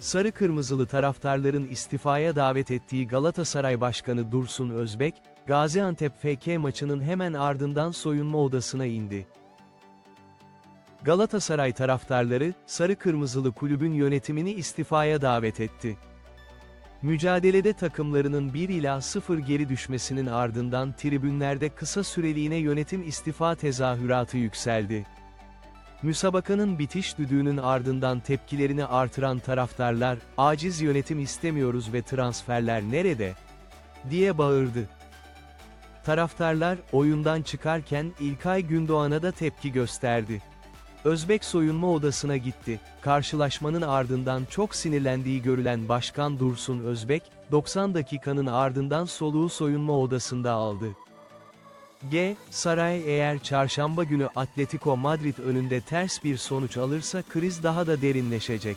Sarı kırmızılı taraftarların istifaya davet ettiği Galatasaray Başkanı Dursun Özbek, Gaziantep FK maçının hemen ardından soyunma odasına indi. Galatasaray taraftarları, Sarı Kırmızılı kulübün yönetimini istifaya davet etti. Mücadelede takımlarının 1 ila 0 geri düşmesinin ardından tribünlerde kısa süreliğine yönetim istifa tezahüratı yükseldi. Müsabakanın bitiş düdüğünün ardından tepkilerini artıran taraftarlar, aciz yönetim istemiyoruz ve transferler nerede? diye bağırdı. Taraftarlar, oyundan çıkarken İlkay Gündoğan'a da tepki gösterdi. Özbek soyunma odasına gitti. Karşılaşmanın ardından çok sinirlendiği görülen Başkan Dursun Özbek, 90 dakikanın ardından soluğu soyunma odasında aldı. G. Saray eğer çarşamba günü Atletico Madrid önünde ters bir sonuç alırsa kriz daha da derinleşecek.